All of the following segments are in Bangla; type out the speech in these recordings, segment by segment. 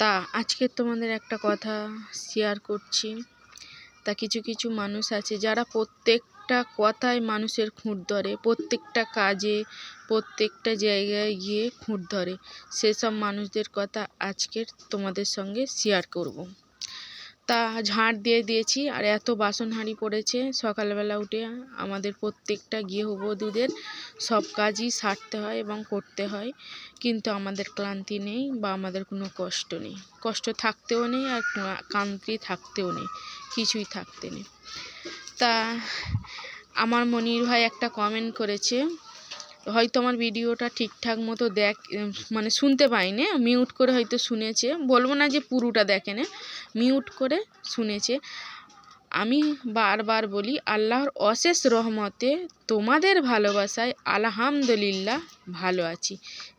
তা আজকে তোমাদের একটা কথা শেয়ার করছি। তা কিছু কিছু মানুষ আছে যারা প্রত্যেকটা কথায় মানুষের খুঁট ধরে, প্রত্যেকটা কাজে, প্রত্যেকটা জায়গায় গিয়ে খুঁট ধরে। সেসব মানুষদের কথা আজকের তোমাদের সঙ্গে শেয়ার করব। তা ঝাঁট দিয়ে দিয়েছি আর এত বাসন হাঁড়ি পড়েছে। সকালবেলা উঠে আমাদের প্রত্যেকটা গৃহবধূদের সব কাজই সারতে হয় এবং করতে হয়। কিন্তু আমাদের ক্লান্তি নেই বা আমাদের কোনো কষ্ট নেই। কষ্ট থাকতেও নেই আর ক্লান্তি থাকতেও নেই। কিছুই থাকতে নেই। তা আমার মনির ভাই একটা কমেন্ট করেছে হয়তো আমার ভিডিওটা ঠিকঠাক মতো দেখ মানে শুনতে পাইনি। মিউট করে হয়তো শুনেছে। বলব না যে পুরোটা দেখে না মিউট করে শুনেছে। আমি বারবার বলি, আল্লাহর অশেষ রহমতে তোমাদের ভালোবাসায় আলহামদুলিল্লাহ ভালো আছি।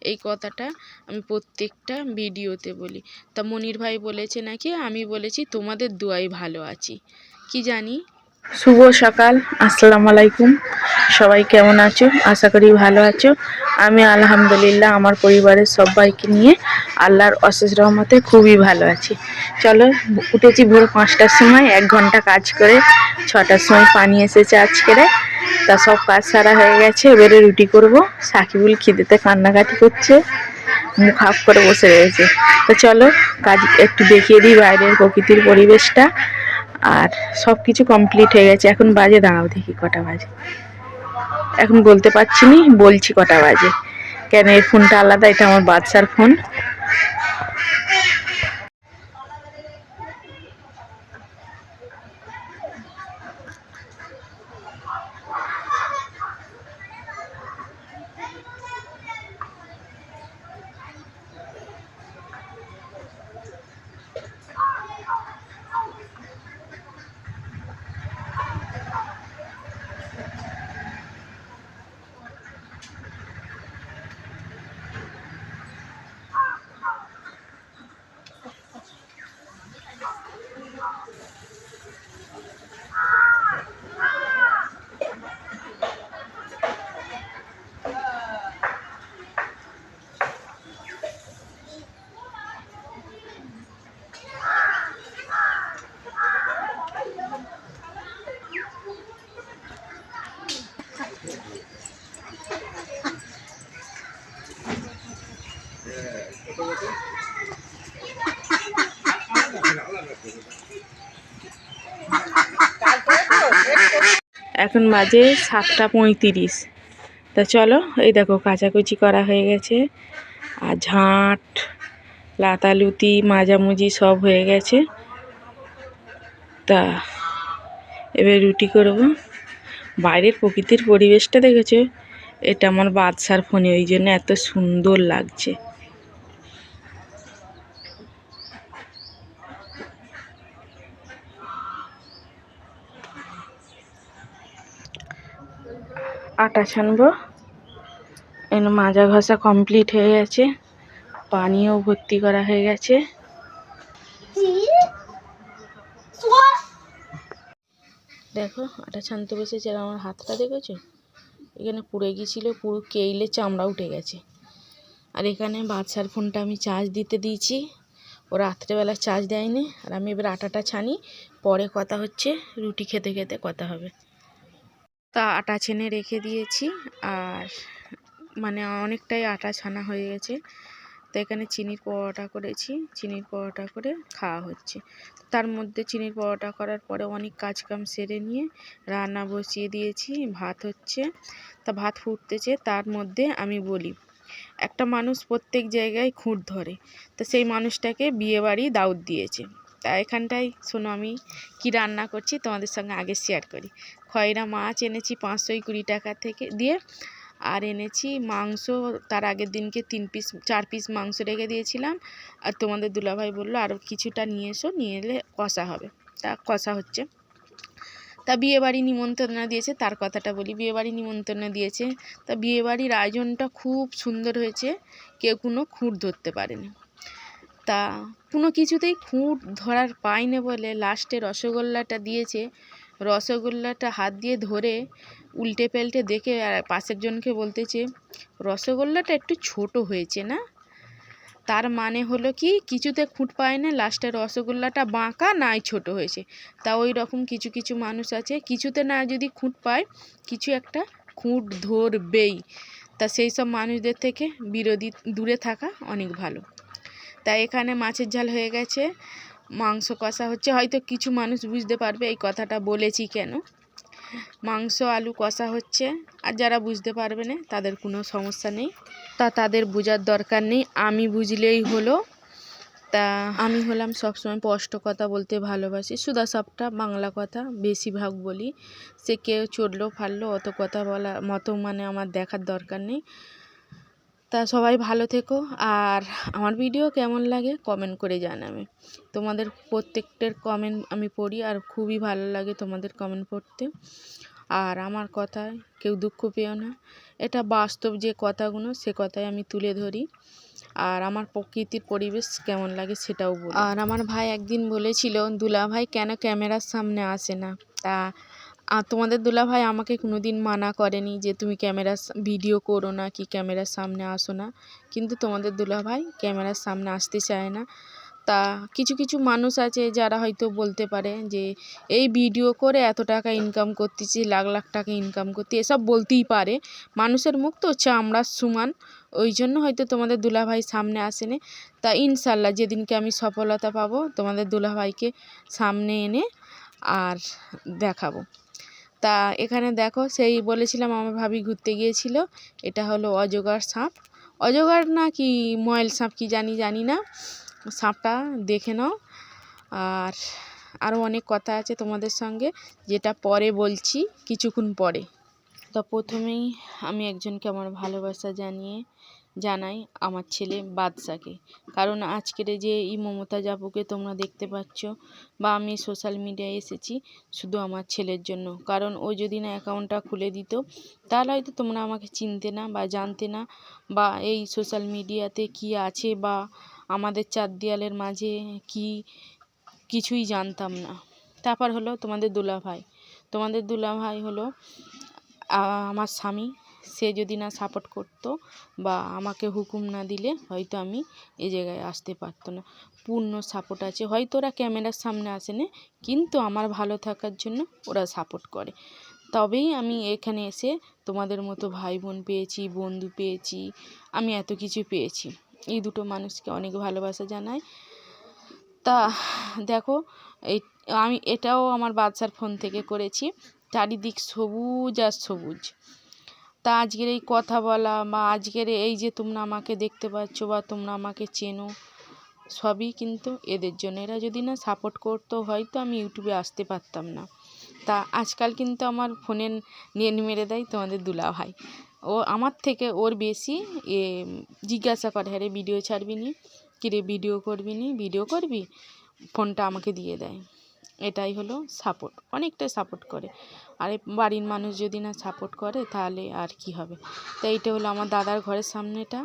এই কথাটা আমি প্রত্যেকটা ভিডিওতে বলি। তা মনির ভাই বলেছে নাকি? আমি বলেছি, তোমাদের দুয়াই ভালো আছি। কি জানি? শুভ সকাল। আসসালামু আলাইকুম। সবাই কেমন আছো? আশা করি ভালো আছো। আমি আলহামদুলিল্লাহ আমার পরিবারের সবাইকে নিয়ে আল্লাহর অশেষ রহমতে খুবই ভালো আছি। চলো, উঠেছি ভোর পাঁচটার সময়, এক ঘণ্টা কাজ করে ছটার সময় পানি এসেছে আজকেরে তা সব কাজ সারা হয়ে গেছে, এবারে রুটি করব। সাকিবুল খিদেতে কান্নাকাটি করছে, মুখ হাফ করে বসে রয়েছে। তো চলো, কাজ একটু দেখিয়ে দিই বাইরের প্রকৃতির পরিবেশটা। আর সব কিছু কমপ্লিট হয়ে গেছে, এখন বাজে, দাঁড়াও দেখি কটা বাজে। এখন বলতে পারছি নি, বলছি কটা বাজে। কেন এই ফোনটা আলাদা, এটা আমার বাচ্চার ফোন। এখন বাজে সাতটা পঁয়ত্রিশ। তা চলো, এই দেখো কাচাকুচি করা হয়ে গেছে, আর ঝাঁট, লাতালুতি মাজামুজি সব হয়ে গেছে। তা এবার রুটি করব। বাইরের প্রকৃতির পরিবেশটা দেখেছ? এটা আমার বাদশার ফোনে, ওই জন্য এত সুন্দর লাগছে। আটা ছানবো। এখানে মাজা ঘষা কমপ্লিট হয়ে গেছে। পানিও ভর্তি করা হয়ে গেছে। দেখো, আটা ছানতে বসেছে আর আমার হাতটা দেখেছ? এখানে পুড়ে গিয়েছিল, পুরো কেইলে চামড়া উঠে গেছে। আর এখানে বাদশার ফোনটা আমি চার্জ দিতে দিয়েছি। ও রাত্রেবেলা চার্জ দেয়নি। আর আমি এবার আটাটা ছানি, পরে কথা হচ্ছে, রুটি খেতে খেতে কথা হবে। তা আটা ছেনে রেখে দিয়েছি। আর মানে অনেকটাই আটা ছানা হয়ে গেছে। তো এখানে চিনির পরোটা করেছি। চিনির পরোটা করে খাওয়া হচ্ছে। তার মধ্যে চিনির পরোটা করার পরে অনেক কাজকাম সেরে নিয়ে রান্না বসিয়ে দিয়েছি। ভাত হচ্ছে। তা ভাত ফুটতেছে, তার মধ্যে আমি বলি, একটা মানুষ প্রত্যেক জায়গায় খুঁট ধরে। তো সেই মানুষটাকে বিয়েবাড়ি দাউদ দিয়েছে। তা এখানটায় শোনো আমি কি রান্না করছি তোমাদের সঙ্গে আগে শেয়ার করি। খয়রা মাছ এনেছি পাঁচশো কুড়ি টাকা থেকে দিয়ে, আর এনেছি মাংস, তার আগের দিনকে তিন পিস চার পিস মাংস রেখে দিয়েছিলাম। আর তোমাদের দুলাভাই বলল আরও কিছুটা নিয়ে এসো, নিয়ে এলে কষা হবে। তা কষা হচ্ছে। তা বিয়েবাড়ি নিমন্ত্রণ দিয়েছে, তার কথাটা বলি, বিয়েবাড়ি নিমন্ত্রণ দিয়েছে। তা বিয়েবাড়ির আয়োজনটা খুব সুন্দর হয়েছে, কেউ কোনো খুঁট ধরতে পারেনি। তা কোনো কিছুতেই খুঁট ধরার পায়নি বলে লাস্টে রসগোল্লাটা দিয়েছে। রসগোল্লাটা হাত দিয়ে ধরে উল্টে পাল্টে দেখে আর পাশের জনকে বলতেছে, রসগোল্লাটা একটু ছোট হয়েছে না? তার মানে হলো কি, কিছুতে খুঁট পায় না লাস্টে রসগোল্লাটা বাঁকা নাই ছোট হয়েছে। তা ওই রকম কিছু কিছু মানুষ আছে, কিছুতে না যদি খুঁট পায়, কিছু একটা খুঁট ধরবেই। তা সেই সব মানুষদের থেকে বিরোধী দূরে থাকা অনেক ভালো। তাই এখানে মাছের ঝাল হয়ে গেছে। মাংস কষা হচ্ছে। হয়তো কিছু মানুষ বুঝতে পারবে এই কথাটা বলেছি কেন। মাংস, আলু কষা হচ্ছে। আর যারা বুঝতে পারবে না, তাদের কোনো সমস্যা নেই। তা তাদের বোঝার দরকার নেই। আমি বুঝলেই হলো। তা আমি হলাম সবসময় স্পষ্ট কথা বলতে ভালোবাসি। সুদা সবটা বাংলা কথা, বেশিরভাগ বলি। সে কেউ চড়লো ফাললো অত কথা বলা মতো মানে আমার দেখার দরকার নেই। তা সবাই ভালো থেকো। আর আমার ভিডিও কেমন লাগে কমেন্ট করে জানাবে। তোমাদের প্রত্যেকটার কমেন্ট আমি পড়ি আর খুবই ভালো লাগে তোমাদের কমেন্ট পড়তে। আর আমার কথায় কেউ দুঃখ পেও না। এটা বাস্তব যে কথাগুলো, সে কথাই আমি তুলে ধরি। আর আমার প্রকৃতির পরিবেশ কেমন লাগে সেটাও বলি। আর আমার ভাই একদিন বলেছিল দুলা ভাই কেন ক্যামেরার সামনে আসে না? তা আর তোমাদের দুলাভাই আমাকে কোনো দিন মানা করেনি যে তুমি ক্যামেরার ভিডিও করো না কি ক্যামেরার সামনে আসো না। কিন্তু তোমাদের দুলাভাই ক্যামেরার সামনে আসতে চায় না। তা কিছু কিছু মানুষ আছে যারা হয়তো বলতে পারে যে এই ভিডিও করে এত টাকা ইনকাম করতেছি, লাখ লাখ টাকা ইনকাম করতে, এসব বলতেই পারে। মানুষের মুখ তো চামড়ার সমান, ওই জন্য হয়তো তোমাদের দুলাভাই সামনে আসেনি। তা ইনশাল্লাহ যেদিনকে আমি সফলতা পাবো তোমাদের দুলাভাইকে সামনে এনে আর দেখাবো। তা এখানে দেখো সেই বলেছিলাম আমার ভাবি ঘুরতে গিয়েছিল। এটা হলো অজগর সাপ। অজগর না কি ময়েল সাপ কি জানি জানি না। সাপটা দেখে নাও। আর আরও অনেক কথা আছে তোমাদের সঙ্গে, যেটা পরে বলছি কিছুক্ষণ পরে। তা প্রথমেই আমি একজনকে আমার ভালোবাসা জানিয়ে জানাই আমার ছেলে বাদশাকে। কারণ আজকের যে এই মমতা জাপুকে তোমরা দেখতে পাচ্ছ বা আমি সোশ্যাল মিডিয়ায় এসেছি শুধু আমার ছেলের জন্য। কারণ ও যদি না অ্যাকাউন্টটা খুলে দিত, তাহলে হয়তো তোমরা আমাকে চিনতে না বা জানতে না বা এই সোশ্যাল মিডিয়াতে কি আছে বা আমাদের চার দেয়ালের মাঝে কি কিছুই জানতাম না। তারপর হলো তোমাদের দুলাভাই। তোমাদের দুলাভাই হলো আমার স্বামী। সে যদি না সাপোর্ট করতো বা আমাকে হুকুম না দিলে হয়তো আমি এ জায়গায় আসতে পারতো না। পূর্ণ সাপোর্ট আছে। হয়তো ওরা ক্যামেরার সামনে আসে না কিন্তু আমার ভালো থাকার জন্য ওরা সাপোর্ট করে। তবেই আমি এখানে এসে তোমাদের মতো ভাই বোন পেয়েছি, বন্ধু পেয়েছি, আমি এত কিছু পেয়েছি। এই দুটো মানুষকে অনেক ভালোবাসা জানাই। তা দেখো, এই আমি এটাও আমার বাচ্চার ফোন থেকে করেছি। চারিদিক সবুজ আর সবুজ। তা আজকের এই কথা বলা বা আজকের এই যে তোমরা আমাকে দেখতে পাচ্ছ বা তোমরা আমাকে চেনো, সবই কিন্তু এদের জন্য। এরা যদি না সাপোর্ট করতো হয়তো আমি ইউটিউবে আসতে পারতাম না। তা আজকাল কিন্তু আমার ফোনে নেট মেরে দেয় তোমাদের দুলা ভাই ও আমার থেকে ওর বেশি এ জিজ্ঞাসা করে হ্যাঁ রে ভিডিও ছাড়বি নি? কিরে ভিডিও করবি নি? ভিডিও করবি? ফোনটা আমাকে দিয়ে দেয়। এটাই হলো সাপোর্ট অনেকটাই সাপোর্ট করে। আর বাড়ির মানুষ যদি না সাপোর্ট করে, তাহলে আর কি হবে? তো এইটা হলো আমার দাদার ঘরের সামনেটা।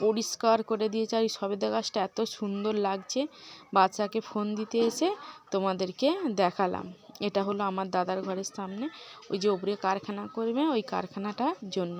পরিষ্কার করে দিয়েছে। আর এই সবেদা গাছটা এত সুন্দর লাগছে। বাচ্চাকে ফোন দিতে এসে তোমাদেরকে দেখালাম। এটা হলো আমার দাদার ঘরের সামনে। ওই যে ওপরে কারখানা করবে, ওই কারখানাটার জন্য।